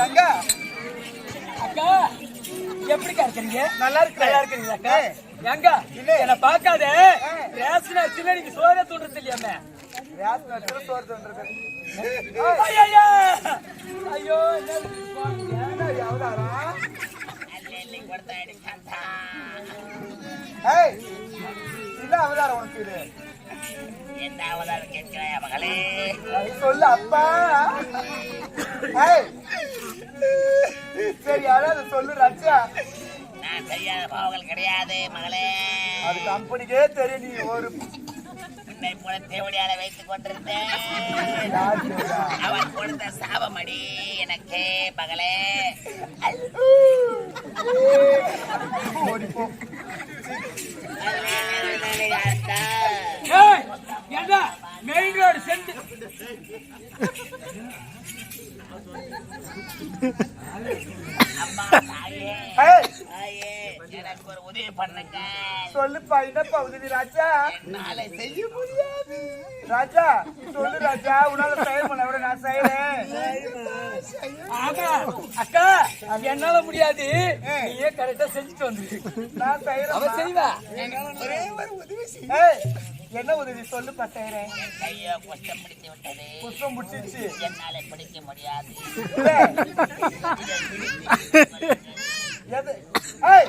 அக்கா எப்படிக்கா இருக்கிறீங்க நல்லா இருக்கு நல்லா ஏய். ஏங்க இல்ல. என்ன பார்க்காத. ரேஷன் அரிசியில நீங்க சோற தூண்டுறது இல்லையாமே? யாருக்கு நடுவுல சோறுதுன்றது? ஐயோ ஐயோ என்ன? ஏன்டா இது அவதாரம்? ஏய், என்ன அவதாரம் உனக்கு இது? என்ன அவதாரம் கேட்கிறாயா மகளே சொல்லு அப்பா ஏய், சரி யாராவது சொல்லு ராஜா நான் செய்யாத பாவங்கள் கிடையாது மகளே அது கம்பெனிக்கே தெரியும் நீ ஒரு உன்னை போல தேவடியால வைத்துக் கொண்டிருந்தேன்? அவன் கொடுத்த சாபமடி எனக்கு மகளே ஓடி போ. ஏய், ஏண்டா மெயின் ரோடு சென்று எனக்கு ஒரு உதவி பண்ணுங்க சொல்லுப்பா என்னப்பா உதவி ராஜா. என்னால செய்ய முடியாது. ராஜா சொல்லு ராஜா உன்னால செய்ய முடியல விட நான் செய்யறேன். அக்கா என்னால முடியாது. நீயே கரெக்டா செஞ்சுட்டு வந்துரு நான் அவ செய்யறேன் செய்வா ஒரே ஒரு உதவி செய்ய என்ன உதவி? செய்யறேன். என் கையோ குஷ்டம் பிடித்து விட்டது. புஷ்பம் முடிச்சிருச்சு என்னால பிடிக்க முடியாது. எது? ஏய்,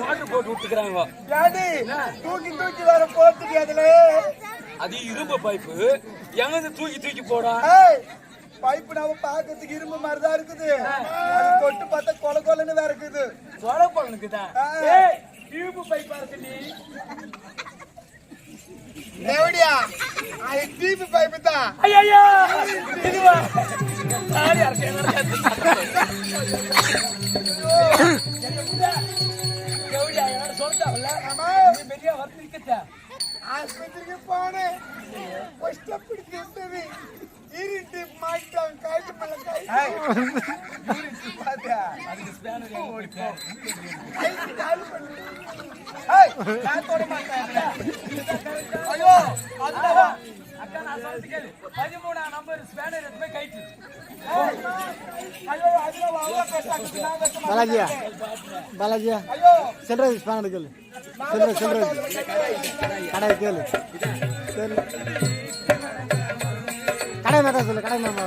மோட்டர் போட்டு விட்டுக்கிறாங்க. தூக்கி தூக்கி வர போத்துக்கு அதுல அது இரும்பு பைப்பு. எங்க தூக்கி தூக்கி போடா? பைப்பு நாம பாக்கிறதுக்கு இரும்பு மாதிரி தான் இருக்குது அது தொட்டு பார்த்தா கொல கொலன்னு வேற இருக்குது. சொல பொண்ணுக்கு தான். இரும்பு பைப்பா இருக்கு நீ? எப்படியா அது டிபி பைப்பு தான். ஐயா இதுவா? சாரி ஆஸ்பத்திரிக்கு போனேன் கஷ்டப்படுத்தி இருட்டு மாட்டான் காய்ச்சி மேல காய்ச்சி பாத்தியா அதுக்கு ஸ்பேனர் கைக்கு கால் பண்ணு. ஐயோ, அதுதான். அக்கா நான் சொல்லிட்டு கேளு பாலாஜியா பாலாஜியா சில்லறை ஸ்பேன் கேளு. சில்லறை மாட்டேன். கடை கேளு. சரி கடை மேட்டா சொல்லு கடை மேமா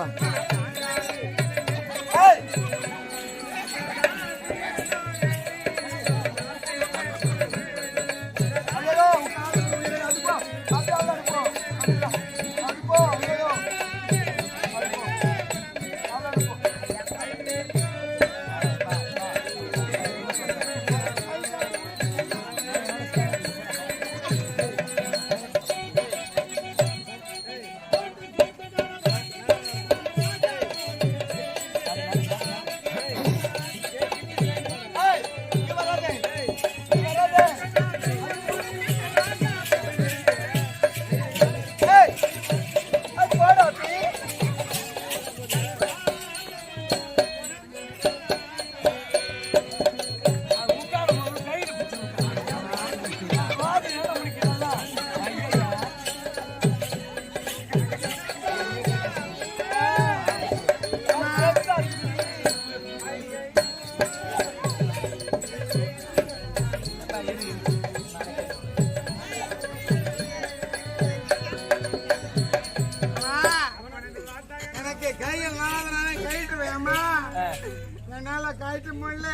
என்னால கழிட்டு முடியல.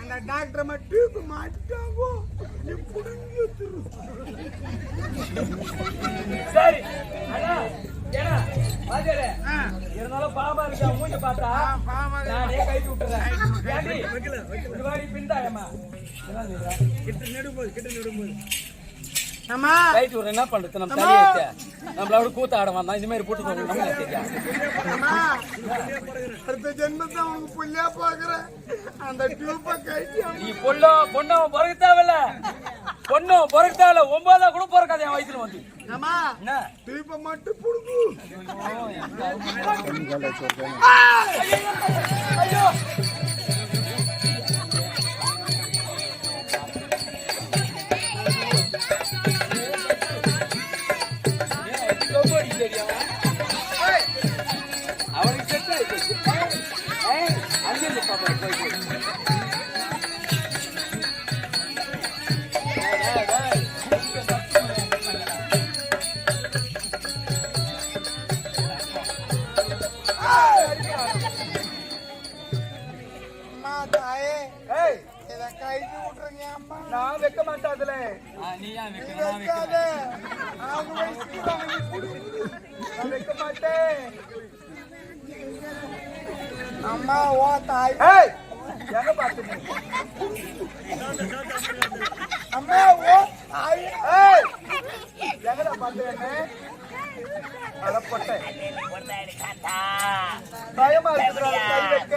அந்த டாக்டர் மட்டும் மாட்டாங்கோ நீ புடுங்கி. சரி இருந்தாலும் பாபா இருக்கா? மூஞ்ச பார்த்தா. நானே கை விட்டுறேன். ஏண்டி இது மாதிரி பின்தாயம்மா என்ன அம்மா ரைட் ஒரு என்ன பண்றது? நம்ம தலையை நம்மளோட கூத்த ஆட வந்தான் இந்த மாதிரி போட்டு போகணும் நம்ம தெரியா அம்மா அடுத்த ஜென்மத்தை உனக்கு புள்ளியா பாக்குறேன் அந்த டியூப்பை கழிச்சு நீ பொண்ணோ பொண்ணோ பிறகு தேவையில்ல. பொண்ணோ பிறகு தேவையில்ல. ஒன்பதா கூட பிறக்காது என் வயசுல வந்து. அம்மா என்ன? டியூப்பை மட்டும் புடுங்கு. அவனுக்கு செட் ஆயிடுச்சு அங்கே இருந்து பாப்பா போய் நான் வைக்க மாட்டாதுல நீ ஏன் நான் வைக்காத. வைக்கிறேன் அம்மா ஓ தாய். ஏய் எங்க பார்த்து நீ? அம்மா ஓ தாய். ஏய் எங்கடா பார்த்து என்ன? அடப்பட்ட. பயமா இருக்குடா கை வைக்க.